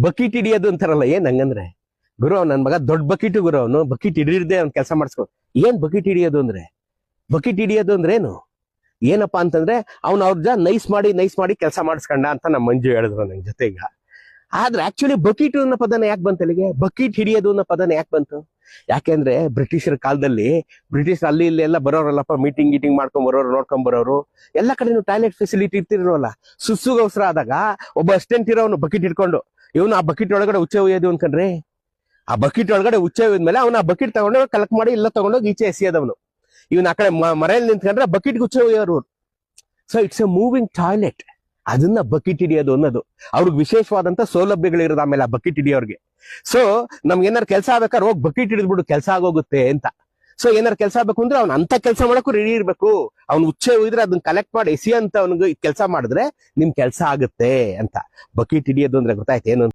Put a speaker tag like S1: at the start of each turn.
S1: Bucket ಹಿಡಿಯೋದು ಅಂತಾರಲ್ಲ, ಏನ್ ಹಂಗಂದ್ರೆ? ಗುರು, ನನ್ ಮಗ ದೊಡ್ಡ ಬಕೀಟು ಗುರು, ಅವನು ಬಕೀಟ್ ಹಿಡಿದಿದೆ ಅವ್ನ ಕೆಲಸ ಮಾಡಿಸ್ಕೊ. ಏನ್ ಬಕೀಟ್ ಹಿಡಿಯೋದು ಅಂದ್ರೆ? ಬಕೀಟ್ ಹಿಡಿಯೋದು ಅಂದ್ರೆ ಏನು? ಏನಪ್ಪಾ ಅಂತಂದ್ರೆ, ಅವ್ನ ಅವ್ರ ನೈಸ್ ಮಾಡಿ ನೈಸ್ ಮಾಡಿ ಕೆಲಸ ಮಾಡಿಸ್ಕೊಂಡ ಅಂತ ನಮ್ಮ ಮಂಜು ಹೇಳಿದ್ರು ನನ್ ಜೊತೆ ಈಗ ಆದ್ರೆ ಆಕ್ಚುಲಿ ಬಕೀಟ್ ಅನ್ನೋ ಪದನ ಯಾಕೆ ಬಂತು ಅಲ್ಲಿಗೆ? ಬಕೀಟ್ ಹಿಡಿಯೋದು ಅನ್ನೋ ಪದನ ಯಾಕೆ ಬಂತು? ಯಾಕೆಂದ್ರೆ ಬ್ರಿಟಿಷರ ಕಾಲದಲ್ಲಿ ಬ್ರಿಟಿಷ್ ಅಲ್ಲಿ ಇಲ್ಲಿ ಎಲ್ಲ ಬರೋರಲ್ಲಪ್ಪ ಮೀಟಿಂಗ್ ಗೀಟಿಂಗ್ ಮಾಡ್ಕೊಂಡ್ ಬರೋರು, ನೋಡ್ಕೊಂಡ್ ಬರೋರು. ಎಲ್ಲ ಕಡೆನೂ ಟಾಯ್ಲೆಟ್ ಫೆಸಿಲಿಟಿ ಇರ್ತಿರೋಲ್ಲ ಸುಸ್ಸುಗೋಸ್ಕರ ಆದಾಗ ಒಬ್ಬ ಅಸ್ಟೆಂಟ್ ಇರೋನು ಬಕೆಟ್ ಹಿಡ್ಕೊಂಡು, ಇವನು ಆ ಬಕೆಟ್ ಒಳಗಡೆ ಉಚ್ಚೆ ಒಯ್ಯೋದು ಅನ್ಕಂಡ್ರಿ? ಆ ಬಕೆಟ್ ಒಳಗಡೆ ಉಚ್ಚೆ ಒಯ್ದ್ಮೇಲೆ ಅವ್ನ ಆ ಬಕೆಟ್ ತಗೊಂಡು ಕಲೆಕ್ಟ್ ಮಾಡಿ ಇಲ್ಲ ತಗೊಂಡೋಗಿ ಈಚೆ ಎಸೆಯೋದವನು. ಇವನ್ ಆ ಕಡೆ ಮರೆಯಲ್ಲಿ ನಿಂತ್ಕೊಂಡ್ರೆ ಬಕೆಟ್ ಉಚ್ಚೆ ಒಯ್ಯೋರು so it's a moving toilet ಅದನ್ನ ಬಕೆಟ್ ಹಿಡಿಯೋದು ಅನ್ನೋದು. ಅವ್ರಿಗೆ ವಿಶೇಷವಾದಂತ ಸೌಲಭ್ಯಗಳಿರೋದು ಆಮೇಲೆ ಆ ಬಕೆಟ್ ಹಿಡಿಯೋರ್ಗೆ. ಸೊ ನಮ್ಗೆ ಏನಾರು ಕೆಲಸ ಆಗ್ಬೇಕಾದ್ರೆ ಹೋಗಿ ಬಕೆಟ್ ಹಿಡಿದ್ಬಿಡು, ಕೆಲಸ ಆಗೋಗುತ್ತೆ ಅಂತ. ಸೊ ಏನಾರು ಕೆಲಸ ಆಗ್ಬೇಕು ಅಂದ್ರೆ ಅವ್ನ ಅಂತ ಕೆಲಸ ಮಾಡಕ್ಕೂ ರೆಡಿ ಇರ್ಬೇಕು. ಅವ್ನು ಉಚ್ಚೆ ಹೋಗಿದ್ರೆ ಅದನ್ನ ಕಲೆಕ್ಟ್ ಮಾಡಿ ಎಸಿ ಅಂತ ಅವ್ನಿಗೆ ಕೆಲಸ ಮಾಡಿದ್ರೆ ನಿಮ್ ಕೆಲಸ ಆಗುತ್ತೆ ಅಂತ. ಬಕೆಟ್ ಹಿಡಿಯೋದು ಅಂದ್ರೆ ಗೊತ್ತಾಯ್ತು ಏನು